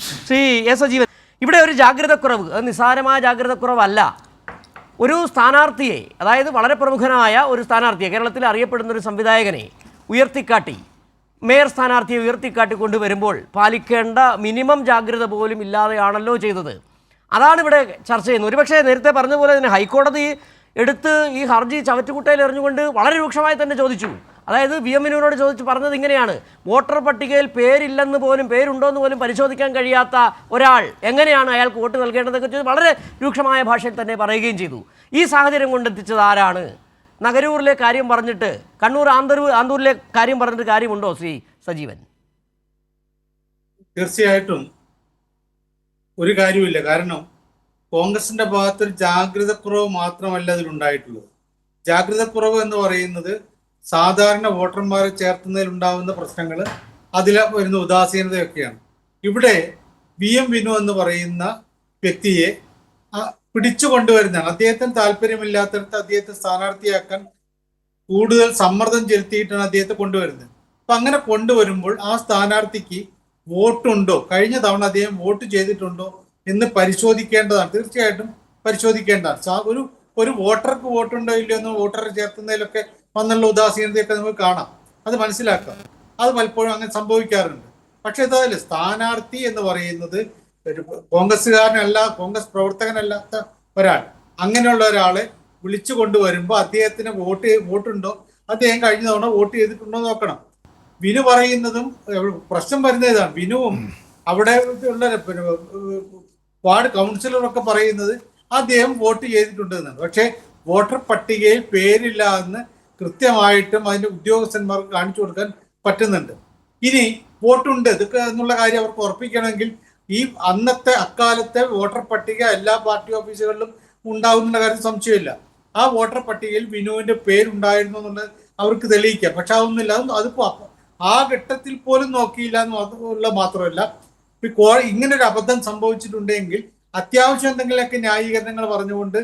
Shri S ജീവൻ ഇവിടെ ഒരു ജാഗ്രതക്കുറവ് അത് നിസ്സാരമായ ജാഗ്രതക്കുറവല്ല. ഒരു സ്ഥാനാർത്ഥിയെ അതായത് വളരെ പ്രമുഖനായ ഒരു സ്ഥാനാർത്ഥിയെ കേരളത്തിൽ അറിയപ്പെടുന്ന ഒരു സംവിധായകനെ ഉയർത്തിക്കാട്ടി മേയർ സ്ഥാനാർത്ഥിയെ ഉയർത്തിക്കാട്ടി കൊണ്ടുവരുമ്പോൾ പാലിക്കേണ്ട മിനിമം ജാഗ്രത പോലും ഇല്ലാതെയാണല്ലോ ചെയ്തത്. അതാണ് ഇവിടെ ചർച്ച ചെയ്യുന്നത്. ഒരുപക്ഷെ നേരത്തെ പറഞ്ഞ പോലെ തന്നെ ഹൈക്കോടതി എടുത്ത് ഈ ഹർജി ചവറ്റുകുട്ടയിൽ എറിഞ്ഞുകൊണ്ട് വളരെ രൂക്ഷമായി തന്നെ ചോദിച്ചു. അതായത് വി എമ്മിനോട് ചോദിച്ച് പറഞ്ഞത് ഇങ്ങനെയാണ്. വോട്ടർ പട്ടികയിൽ പേരില്ലെന്ന് പോലും പേരുണ്ടോ എന്ന് പോലും പരിശോധിക്കാൻ കഴിയാത്ത ഒരാൾ എങ്ങനെയാണ് അയാൾക്ക് വോട്ട് നൽകേണ്ടതെന്ന് ചോദിച്ച് വളരെ രൂക്ഷമായ ഭാഷയിൽ തന്നെ പറയുകയും ചെയ്തു. ഈ സാഹചര്യം കൊണ്ടെത്തിച്ചത് ആരാണ്? നഗരൂരിലെ കാര്യം പറഞ്ഞിട്ട് കണ്ണൂർ ആന്തൂർ ആന്തൂരിലെ കാര്യം പറഞ്ഞിട്ട് കാര്യമുണ്ടോ ശ്രീ സജീവൻ? തീർച്ചയായിട്ടും. ഒരു കാര്യമില്ല കാരണം കോൺഗ്രസിന്റെ ഭാഗത്തൊരു ജാഗ്രതക്കുറവ് മാത്രമല്ല ഇതിലുണ്ടായിട്ടുള്ളത് ജാഗ്രത കുറവ് എന്ന് പറയുന്നത് സാധാരണ വോട്ടർമാരെ ചേർത്തുന്നതിൽ ഉണ്ടാകുന്ന പ്രശ്നങ്ങൾ അതിൽ വരുന്ന ഉദാസീനതയൊക്കെയാണ്. ഇവിടെ വി എം വിനു എന്ന് പറയുന്ന വ്യക്തിയെ പിടിച്ചു കൊണ്ടുവരുന്നതാണ്. അദ്ദേഹത്തിന് താല്പര്യമില്ലാത്തടത്ത് അദ്ദേഹത്തെ സ്ഥാനാർത്ഥിയാക്കാൻ കൂടുതൽ സമ്മർദ്ദം ചെലുത്തിയിട്ടാണ് അദ്ദേഹത്തെ കൊണ്ടുവരുന്നത്. അപ്പൊ അങ്ങനെ കൊണ്ടുവരുമ്പോൾ ആ സ്ഥാനാർത്ഥിക്ക് വോട്ടുണ്ടോ? കഴിഞ്ഞ തവണ അദ്ദേഹം വോട്ട് ചെയ്തിട്ടുണ്ടോ എന്ന് പരിശോധിക്കേണ്ടതാണ്. തീർച്ചയായിട്ടും പരിശോധിക്കേണ്ടതാണ്. ഒരു ഒരു വോട്ടർക്ക് വോട്ടുണ്ടോ ഇല്ലയോ എന്ന് വോട്ടറെ ചേർത്തുന്നതിലൊക്കെ വന്നുള്ള ഉദാസീനതയൊക്കെ നമുക്ക് കാണാം. അത് മനസ്സിലാക്കാം. അത് പലപ്പോഴും അങ്ങനെ സംഭവിക്കാറുണ്ട്. പക്ഷെ ഇതല്ല സ്ഥാനാർത്ഥി എന്ന് പറയുന്നത് ഒരു കോൺഗ്രസ്സുകാരനല്ല കോൺഗ്രസ് പ്രവർത്തകനല്ലാത്ത ഒരാൾ. അങ്ങനെയുള്ള ഒരാളെ വിളിച്ചു കൊണ്ടുവരുമ്പോൾ അദ്ദേഹത്തിന് വോട്ട് വോട്ടുണ്ടോ? അദ്ദേഹം കഴിഞ്ഞ തവണ വോട്ട് ചെയ്തിട്ടുണ്ടോ നോക്കണം. വിനു പറയുന്നതും പ്രശ്നം വരുന്ന ഇതാണ്. വിനുവും അവിടെ ഉള്ള വാർഡ് കൗൺസിലറൊക്കെ പറയുന്നത് അദ്ദേഹം വോട്ട് ചെയ്തിട്ടുണ്ട് എന്നാണ്. പക്ഷേ വോട്ടർ പട്ടികയിൽ പേരില്ല എന്ന് കൃത്യമായിട്ടും അതിന്റെ ഉദ്യോഗസ്ഥന്മാർക്ക് കാണിച്ചു കൊടുക്കാൻ പറ്റുന്നുണ്ട്. ഇനി വോട്ടുണ്ട്. ഇതൊക്കെ എന്നുള്ള കാര്യം അവർക്ക് ഉറപ്പിക്കണമെങ്കിൽ ഈ അന്നത്തെ അക്കാലത്തെ വോട്ടർ പട്ടിക എല്ലാ പാർട്ടി ഓഫീസുകളിലും ഉണ്ടാകുന്ന കാര്യം സംശയമില്ല. ആ വോട്ടർ പട്ടികയിൽ വിനുവിന്റെ പേരുണ്ടായിരുന്നു എന്നുള്ളത് അവർക്ക് തെളിയിക്കാം. പക്ഷെ അതൊന്നുമില്ല. അത് അതിപ്പോ ആ ഘട്ടത്തിൽ പോലും നോക്കിയില്ല എന്ന് ഉള്ള മാത്രമല്ല ഇങ്ങനെ ഒരു അബദ്ധം സംഭവിച്ചിട്ടുണ്ടെങ്കിൽ അത്യാവശ്യം എന്തെങ്കിലുമൊക്കെ ന്യായീകരണങ്ങൾ പറഞ്ഞുകൊണ്ട്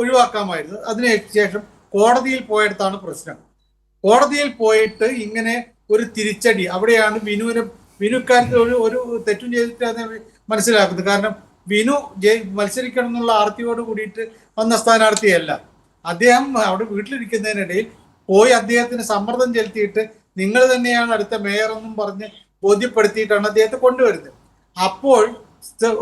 ഒഴിവാക്കാമായിരുന്നു. അതിനുശേഷം കോടതിയിൽ പോയടുത്താണ് പ്രശ്നം. കോടതിയിൽ പോയിട്ട് ഇങ്ങനെ ഒരു തിരിച്ചടി അവിടെയാണ് വിനുവിന് വിനുക്കാർക്ക് ഒരു ഒരു തെറ്റും ചെയ്തിട്ടാണ് മനസ്സിലാക്കുന്നത്. കാരണം വിനു മത്സരിക്കണം എന്നുള്ള ആർത്തിയോട് കൂടിയിട്ട് വന്ന സ്ഥാനാർത്ഥിയല്ല. അദ്ദേഹം അവിടെ വീട്ടിലിരിക്കുന്നതിനിടയിൽ പോയി അദ്ദേഹത്തിന് സമ്മർദ്ദം ചെലുത്തിയിട്ട് നിങ്ങൾ തന്നെയാണ് അടുത്ത മേയർ എന്നും പറഞ്ഞ് ബോധ്യപ്പെടുത്തിയിട്ടാണ് അദ്ദേഹത്തെ കൊണ്ടുവരുന്നത്. അപ്പോൾ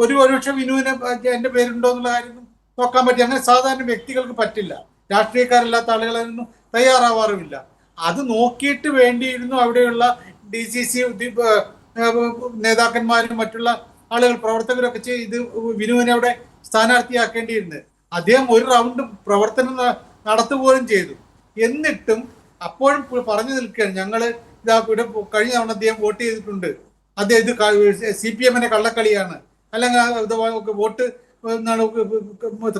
ഒരു ഒരുപക്ഷെ വിനുവിനെ എന്റെ പേരുണ്ടോ എന്നുള്ള കാര്യം നോക്കാൻ പറ്റി അങ്ങനെ സാധാരണ വ്യക്തികൾക്ക് പറ്റില്ല. രാഷ്ട്രീയക്കാരല്ലാത്ത ആളുകളൊന്നും തയ്യാറാവാറുമില്ല. അത് നോക്കിയിട്ട് വേണ്ടിയിരുന്നു അവിടെയുള്ള ഡി സി സി നേതാക്കന്മാരും മറ്റുള്ള ആളുകൾ പ്രവർത്തകരൊക്കെ ചെയ്ത് ഇത് വിനുവിനെ അവിടെ സ്ഥാനാർത്ഥിയാക്കേണ്ടിയിരുന്നത്. അദ്ദേഹം ഒരു റൗണ്ട് പ്രവർത്തനം നടത്തുപോലും ചെയ്തു. എന്നിട്ടും അപ്പോഴും പറഞ്ഞു നിൽക്കുകയാണ്. ഞങ്ങൾ ഇതാ ഇവിടെ കഴിഞ്ഞ തവണ അദ്ദേഹം വോട്ട് ചെയ്തിട്ടുണ്ട്. അദ്ദേഹം ഇത് സി പി എമ്മിന്റെ കള്ളക്കളിയാണ്. അല്ലെങ്കിൽ വോട്ട്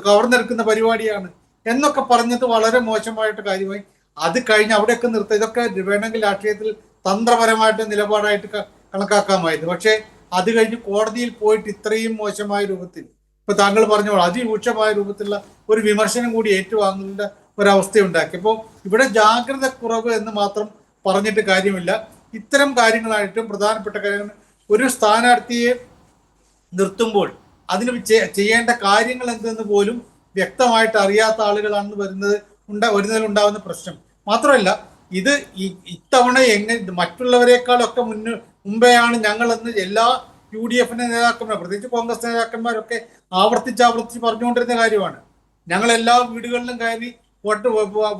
കവർന്നെടുക്കുന്ന പരിപാടിയാണ്. എന്നൊക്കെ പറഞ്ഞത് വളരെ മോശമായിട്ട് കാര്യമായി. അത് കഴിഞ്ഞ് അവിടെയൊക്കെ നിർത്തുക ഇതൊക്കെ വേണമെങ്കിൽ രാഷ്ട്രീയത്തിൽ തന്ത്രപരമായിട്ട് നിലപാടായിട്ട് കണക്കാക്കാമായിരുന്നു. പക്ഷേ അത് കഴിഞ്ഞ് കോടതിയിൽ പോയിട്ട് ഇത്രയും മോശമായ രൂപത്തിൽ ഇപ്പൊ താങ്കൾ പറഞ്ഞോളൂ അതിരൂക്ഷമായ രൂപത്തിലുള്ള ഒരു വിമർശനം കൂടി ഏറ്റുവാങ്ങേണ്ട ഒരവസ്ഥയുണ്ടാക്കി. അപ്പോൾ ഇവിടെ ജാഗ്രത കുറവ് എന്ന് മാത്രം പറഞ്ഞിട്ട് കാര്യമില്ല. ഇത്തരം കാര്യങ്ങളായിട്ടും പ്രധാനപ്പെട്ട കാര്യങ്ങൾ. ഒരു സ്ഥാനാർത്ഥിയെ നിർത്തുമ്പോൾ അതിന് ചെയ്യേണ്ട കാര്യങ്ങൾ എന്തെന്ന് പോലും വ്യക്തമായിട്ട് അറിയാത്ത ആളുകളാണ് വരുന്നത് ഉണ്ടാ വരുന്നതിലുണ്ടാവുന്ന പ്രശ്നം. മാത്രമല്ല ഇത് ഇത്തവണ എങ്ങനെ മറ്റുള്ളവരെക്കാളൊക്കെ മുന്ന് മുമ്പെയാണ് ഞങ്ങളെന്ന് എല്ലാ യു ഡി എഫിന്റെ നേതാക്കന്മാർ പ്രത്യേകിച്ച് കോൺഗ്രസ് നേതാക്കന്മാരൊക്കെ ആവർത്തിച്ച് ആവർത്തിച്ച് പറഞ്ഞുകൊണ്ടിരുന്ന കാര്യമാണ്. ഞങ്ങൾ എല്ലാ വീടുകളിലും കയറി വോട്ട്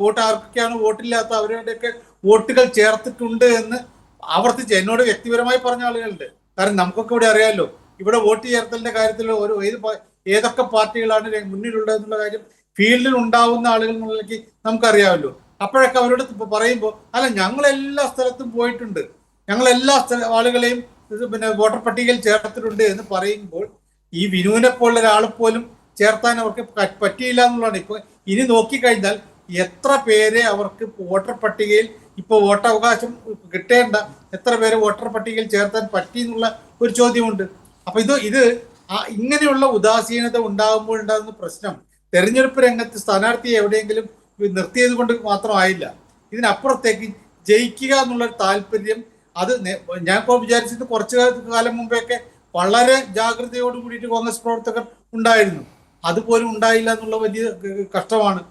വോട്ട് ആർക്കൊക്കെയാണ് വോട്ടില്ലാത്ത അവരുടെയൊക്കെ വോട്ടുകൾ ചേർത്തിട്ടുണ്ട് എന്ന് ആവർത്തിച്ച് എന്നോട് വ്യക്തിപരമായി പറഞ്ഞ ആളുകളുണ്ട്. കാരണം നമുക്കൊക്കെ ഇവിടെ അറിയാമല്ലോ ഇവിടെ വോട്ട് ചേർത്തലിന്റെ കാര്യത്തിൽ ഒരു ഏത് ഏതൊക്കെ പാർട്ടികളാണ് മുന്നിലുള്ളത് എന്നുള്ള കാര്യം ഫീൽഡിൽ ഉണ്ടാവുന്ന ആളുകൾ എന്നുള്ളതിലേക്ക് നമുക്കറിയാമല്ലോ. അപ്പോഴൊക്കെ അവരോട് പറയുമ്പോൾ അല്ല ഞങ്ങൾ എല്ലാ സ്ഥലത്തും പോയിട്ടുണ്ട്. ഞങ്ങൾ എല്ലാ സ്ഥല ആളുകളെയും പിന്നെ വോട്ടർ പട്ടികയിൽ ചേർത്തിട്ടുണ്ട് എന്ന് പറയുമ്പോൾ ഈ വിനുവിനെ പോലുള്ള ഒരാളെ പോലും ചേർത്താൻ അവർക്ക് പറ്റിയില്ല എന്നുള്ളതാണ്. ഇപ്പൊ ഇനി നോക്കിക്കഴിഞ്ഞാൽ എത്ര പേരെ അവർക്ക് വോട്ടർ പട്ടികയിൽ ഇപ്പൊ വോട്ടവകാശം കിട്ടേണ്ട എത്ര പേരെ വോട്ടർ പട്ടികയിൽ ചേർത്താൻ പറ്റി എന്നുള്ള ഒരു ചോദ്യമുണ്ട്. അപ്പൊ ഇത് ഇത് ആ ഇങ്ങനെയുള്ള ഉദാസീനത ഉണ്ടാകുമ്പോൾ ഉണ്ടാകുന്ന പ്രശ്നം തെരഞ്ഞെടുപ്പ് രംഗത്ത് സ്ഥാനാർത്ഥിയെ എവിടെയെങ്കിലും നിർത്തിയത് കൊണ്ട് മാത്രമായില്ല ഇതിനപ്പുറത്തേക്ക് ജയിക്കുക എന്നുള്ള താല്പര്യം അത് ഞാൻ ഇപ്പോൾ വിചാരിച്ചത് കുറച്ച് കാലം മുമ്പെയൊക്കെ വളരെ ജാഗ്രതയോട് കൂടിയിട്ട് കോൺഗ്രസ് പ്രവർത്തകർ ഉണ്ടായിരുന്നു. അതുപോലും ഉണ്ടായില്ല എന്നുള്ള വലിയ കഷ്ടമാണ്.